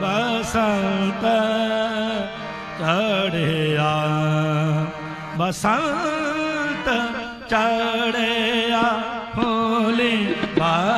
ਬਸੰਤ ਚੜਿਆ ਬਸੰਤ ਚੜਿਆ ਹੋਲੀ ਬਾ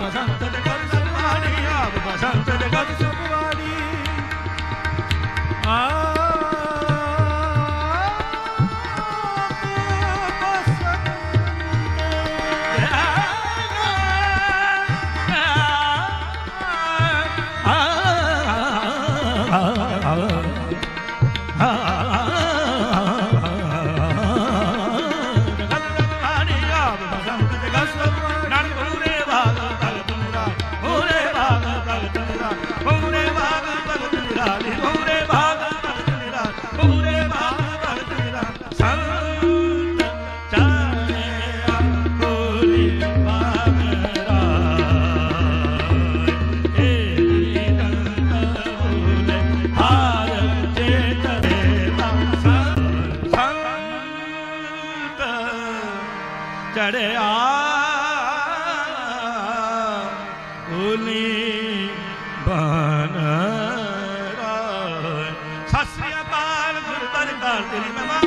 ਬਸੰਤ ਜਗਤ ਸੁਖਵਾਣੀ ਆਪ ਬਸੰਤ ਜਗਤ ਸੁਖਵਾਣੀ ਆ ah, ah, ah. ਚੜਿਆ। ਉਲੀ ਬਨ ਰਾਏ। ਸਤਿ ਸ੍ਰੀ ਅਕਾਲ ਗੁਰਦਰ ਕਾਲ ਤੇਰੀ ਮਹਿਮਾ